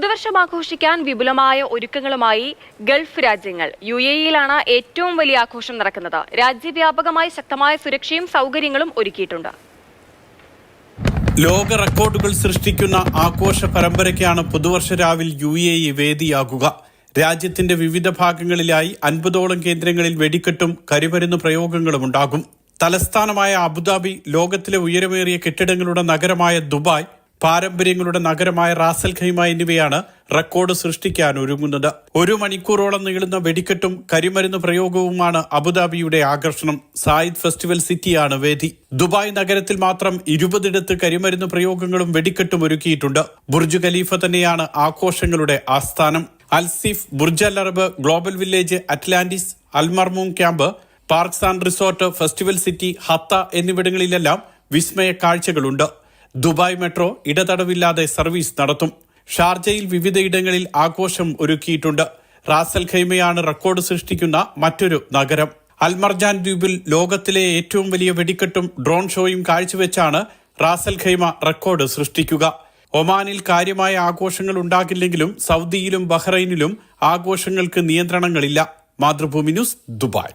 പുതുവർഷം ആഘോഷിക്കാൻ വിപുലമായ ഒരുക്കങ്ങളുമായി ഗൾഫ് രാജ്യങ്ങൾ. യു എ ഇയിലാണ് ഏറ്റവും വലിയ ആഘോഷം നടക്കുന്നത്. രാജ്യവ്യാപകമായി ശക്തമായ സുരക്ഷയും സൗകര്യങ്ങളും ഒരുക്കിയിട്ടുണ്ട്. ലോക റെക്കോർഡുകൾ സൃഷ്ടിക്കുന്ന ആഘോഷ പരമ്പരയ്ക്കാണ് പുതുവർഷ രാവിൽ യു എ ഇ വേദിയാകുക. രാജ്യത്തിന്റെ വിവിധ ഭാഗങ്ങളിലായി അൻപതോളം കേന്ദ്രങ്ങളിൽ വെടിക്കെട്ടും കരിമരുന്ന് പ്രയോഗങ്ങളും ഉണ്ടാകും. തലസ്ഥാനമായ അബുദാബി ലോകത്തിലെ ഉയരമേറിയ കെട്ടിടങ്ങളുടെ നഗരമായ ദുബായ് പാരമ്പര്യങ്ങളുടെ നഗരമായ റാസൽ ഖൈമ എന്നിവയാണ് റെക്കോർഡ് സൃഷ്ടിക്കാൻ ഒരുങ്ങുന്നത്. ഒരു മണിക്കൂറോളം നീളുന്ന വെടിക്കെട്ടും കരിമരുന്ന് പ്രയോഗവുമാണ് അബുദാബിയുടെ ആകർഷണം. സായിദ് ഫെസ്റ്റിവൽ സിറ്റിയാണ് വേദി. ദുബായ് നഗരത്തിൽ മാത്രം ഇരുപതിടത്ത് കരിമരുന്ന് പ്രയോഗങ്ങളും വെടിക്കെട്ടും ഒരുക്കിയിട്ടുണ്ട്. ബുർജ് ഖലീഫ തന്നെയാണ് ആഘോഷങ്ങളുടെ ആസ്ഥാനം. Al Seef Burj Al Arab global village Atlantis Al Marmoom camp park and resort festival city Hatta എന്നിവിടങ്ങളിലെല്ലാം വിസ്മയ കാഴ്ചകളുണ്ട്. ദുബായ് മെട്രോ ഇടതടവില്ലാതെ സർവീസ് നടത്തും. ഷാർജയിൽ വിവിധയിടങ്ങളിൽ ആഘോഷം ഒരുക്കിയിട്ടുണ്ട്. റാസൽ ഖൈമയാണ് റെക്കോർഡ് സൃഷ്ടിക്കുന്ന മറ്റൊരു നഗരം. അൽമർജാൻ ദ്വീപിൽ ലോകത്തിലെ ഏറ്റവും വലിയ വെടിക്കെട്ടും ഡ്രോൺ ഷോയും കാഴ്ചവെച്ചാണ് റാസൽ ഖൈമ റെക്കോർഡ് സൃഷ്ടിക്കുക. ഒമാനിൽ കാര്യമായ ആഘോഷങ്ങൾ ഉണ്ടാകില്ലെങ്കിലും സൗദിയിലും ബഹ്റൈനിലും ആഘോഷങ്ങൾക്ക് നിയന്ത്രണങ്ങളില്ല. Mathrubhumi news Dubai.